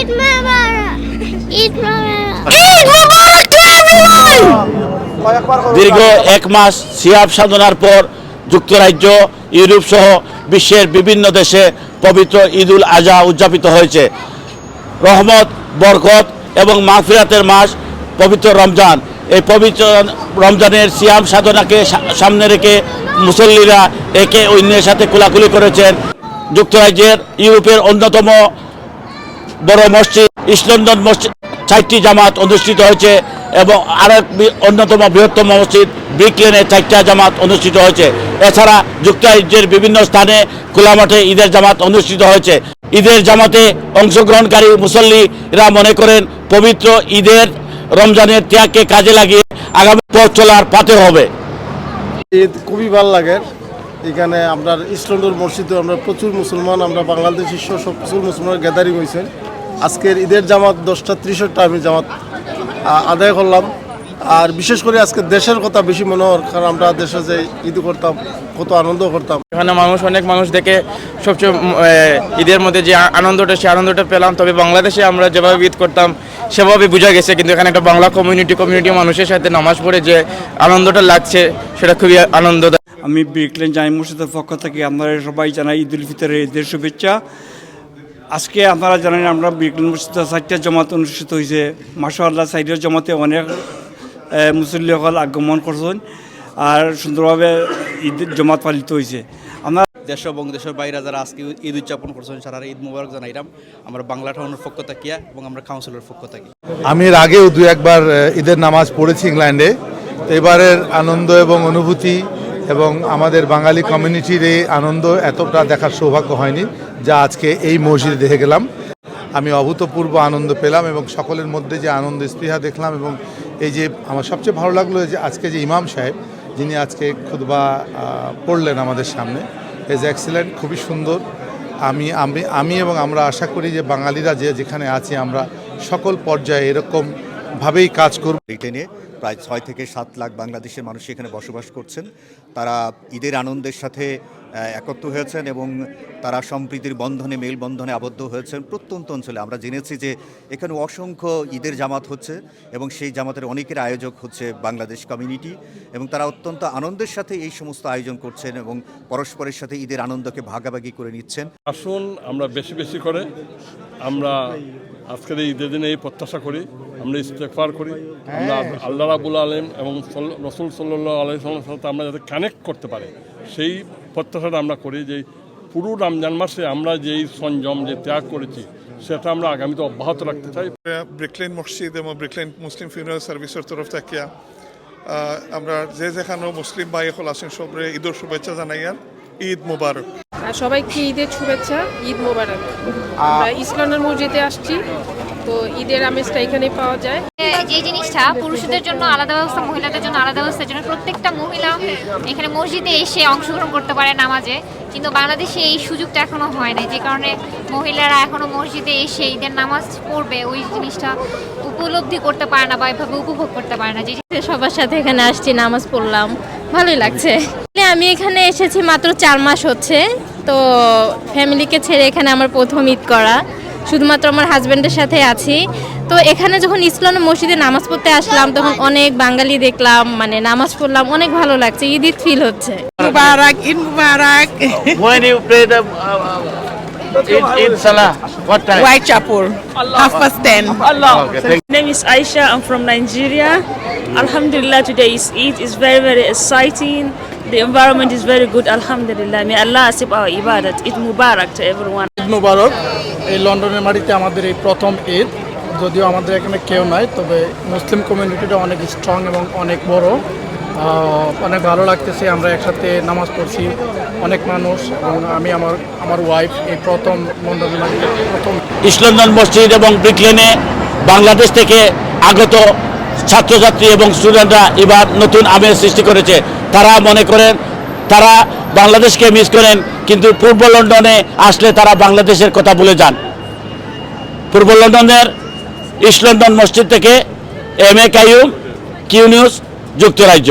ঈদ মোবারক ঈদ মোবারক ঈদ মোবারক টু এভরিওয়ান দীর্ঘ এক মাস সিয়াব সাধনার পর যুক্তরাজ্য ইউরোপ সহ বিশ্বের বিভিন্ন দেশে পবিত্র ঈদুল আজহা উদযাপিত হয়েছে। রহমত বরকত এবং মাহফিরাতের মাস পবিত্র রমজান। এই পবিত্র রমজানের সিয়াম সাধনাকে সামনে রেখে মুসল্লিরা একে অন্যের সাথে কোলাকুলি করেছেন। যুক্তরাজ্যের ইউরোপের অন্যতম বড় মসজিদ ইস্ট লন্ডন মসজিদ, চারটি জামাত অনুষ্ঠিত হয়েছে এবং আরেক অন্যতম বৃহত্তম মসজিদ ব্রিকলেনে চারটা জামাত অনুষ্ঠিত হয়েছে। এছাড়া যুক্তরাজ্যের বিভিন্ন স্থানে খোলা মাঠে ঈদের জামাত অনুষ্ঠিত হয়েছে। ঈদের জামাতে অংশগ্রহণকারী মুসল্লিরা মনে করেন পবিত্র ঈদের রমজানের ত্যাগকে কাজে লাগিয়ে আগামী পথ চলার পাতে হবে। ঈদ খুবই ভালো লাগে। এখানে আমরা ইসলামপুর মসজিদে আমরা প্রচুর মুসলমান, আমরা বাংলাদেশি সব প্রচুর মুসলমান গ্যাদারিং হয়েছেন আজকের ঈদের জামাত দশটা ত্রিশটা আমি জামাত আদায় করলাম। আর বিশেষ করে আজকে দেশের কথা বেশি মনে হয় কারণ আমরা দেশে যে ঈদ করতাম কত আনন্দ করতাম। এখানে মানুষ অনেক মানুষ দেখে সবচেয়ে ঈদের মধ্যে যে আনন্দটা সে আনন্দটা পেলাম। তবে বাংলাদেশে আমরা যেভাবে ঈদ করতাম সেভাবে বোঝা গেছে। কিন্তু এখানে একটা বাংলা কমিউনিটি কমিউনিটি মানুষের সাথে নামাজ পড়ে যে আনন্দটা লাগছে সেটা খুবই আনন্দদায়ক। আমি বিকলেন জামি মসজিদের পক্ষ থেকে আপনারা সবাই জানাই ঈদ উল ফিতরের ঈদের শুভেচ্ছা। আজকে আপনারা জানেন আমরা বিকলেন মসজিদে চারটা জমাত অনুষ্ঠিত হয়েছে মাসা আল্লাহ চারটা জমাতে অনেক মুসল্লিসকল আগমন করছেন আর সুন্দরভাবে ঈদ জমাত পালিত হয়েছে আমরা দেশ এবং দেশের বাইরে যারা আজকে ঈদ উদযাপন করছেন সারা ঈদ মুবারক জানাইলাম আমরা বাংলা টাউনের পক্ষ থাকিয়া এবং আমরা কাউন্সিলের পক্ষ থাকি। আমি এর আগেও দু একবার ঈদের নামাজ পড়েছি ইংল্যান্ডে। তো এবারের আনন্দ এবং অনুভূতি এবং আমাদের বাঙালি কমিউনিটির এই আনন্দ এতটা দেখার সৌভাগ্য হয়নি যা আজকে এই মসজিদে দেখে গেলাম। আমি অভূতপূর্ব আনন্দ পেলাম এবং সকলের মধ্যে যে আনন্দ, স্পৃহা দেখলাম এবং এই যে আমার সবচেয়ে ভালো লাগল যে আজকে যে ইমাম সাহেব, যিনি আজকে খুদবা পড়লেন আমাদের সামনে এজ এক্সিলেন্ট খুবই সুন্দর। আমি আমি আমি এবং আমরা আশা করি যে বাঙালিরা যে যেখানে আছি আমরা সকল পর্যায়ে এরকমভাবেই কাজ করব। ব্রিটেনে প্রায় ছয় থেকে সাত লাখ বাংলাদেশের মানুষ এখানে বসবাস করছেন। তারা ঈদের আনন্দের সাথে একত্র হয়েছেন এবং তারা সম্প্রীতির বন্ধনে, মেলবন্ধনে আবদ্ধ হয়েছেন প্রত্যন্ত অঞ্চলে। আমরা জেনেছি যে এখানে অসংখ্য ঈদের জামাত হচ্ছে এবং সেই জামাতের অনেকের আয়োজক হচ্ছে বাংলাদেশ কমিউনিটি এবং তারা অত্যন্ত আনন্দের সাথে এই সমস্ত আয়োজন করছেন এবং পরস্পরের সাথে ঈদের আনন্দকে ভাগাভাগি করে নিচ্ছেন। আসুন আমরা বেশি বেশি করে আমরা আজকের এই ঈদের দিনে এই প্রত্যাশা করি আমরা ইস্তেকফার করি আমরা আল্লাহ রাবুল আলম এবং সল- রসুল সাল্লাহ আলাইসাল্লামের সাথে আমরা যাতে কানেক্ট করতে পারি সেই প্রত্যাশাটা আমরা করি যে পুরো রমজান মাসে আমরা যেই সংযম যে ত্যাগ করেছি সেটা আমরা আগামীতে অব্যাহত রাখতে চাই। ব্রিকলেন মসজিদ এবং ব্রিকলেন মুসলিম ফিউনারাল সার্ভিসের তরফ থেকে আমরা যে যেখানেও মুসলিম ভাই হল আছেন সবরে ঈদের শুভেচ্ছা জানাইয়ার ঈদ মুবারক। আর সবাইকে ঈদের শুভেচ্ছা ঈদ মোবারক। আমরা ইসলামের মসজিদে আসছি তো ঈদের আমেজটা এখানেই পাওয়া যায়। যে জিনিসটা পুরুষদের জন্য আলাদা ব্যবস্থা মহিলাদের জন্য আলাদা ব্যবস্থা জন্য প্রত্যেকটা মহিলা এখানে মসজিদে এসে অংশগ্রহণ করতে পারে নামাজে। কিন্তু বাংলাদেশে এই সুযোগটা এখনও হয় নাই যে কারণে মহিলারা এখনও মসজিদে এসে ঈদের নামাজ পড়বে ওই জিনিসটা উপলব্ধি করতে পারে না বা এভাবে উপভোগ করতে পারে না। যে সবার সাথে এখানে আসছি নামাজ পড়লাম ভালোই লাগছে। আমি এখানে এসেছি মাত্র চার মাস হচ্ছে। তো ফ্যামিলিকে ছেড়ে এখানে আমার প্রথম ঈদ করা। শুধুমাত্র আমার হাজব্যান্ডের সাথে আছি। তো এখানে যখন ইসলাম মসজিদে নামাজ পড়তে আসলাম তখন অনেক বাঙালি দেখলাম মানে নামাজ পড়লাম অনেক ভালো লাগছে ঈদ ঈদ ফিল হচ্ছে। মুবারক ঈদ মুবারক। Salah, what time? Whitechapel half past ten Allah. Okay, My name is Aisha. I'm from Nigeria. Alhamdulillah, today is Eid. It's very, very exciting. The environment is very good. Alhamdulillah. May Allah accept our ibadat. Eid Mubarak to everyone. Eid মুবারক এই লন্ডনের মাটিতে আমাদের এই প্রথম ঈদ যদিও আমাদের এখানে কেউ নাই তবে মুসলিম কমিউনিটিটা অনেক স্ট্রং এবং অনেক বড় আহ, অনেক ভালো লাগতেছে আমরা একসাথে নামাজ পড়ছি অনেক মানুষ এবং আমি আমার আমার ওয়াইফ এই প্রথম লন্ডনের প্রথম ইস্ট লন্ডন মসজিদ এবং ব্রিকলেনে বাংলাদেশ থেকে আগত ছাত্রছাত্রী এবং স্টুডেন্টরা এবার নতুন আমেজ সৃষ্টি করেছে। তারা মনে করেন, তারা বাংলাদেশকে মিস করেন, কিন্তু পূর্ব লন্ডনে আসলে তারা বাংলাদেশের কথা ভুলে যান। পূর্ব লন্ডনের ইস্ট লন্ডন মসজিদ থেকে M A Qaim Q news যুক্তরাজ্য।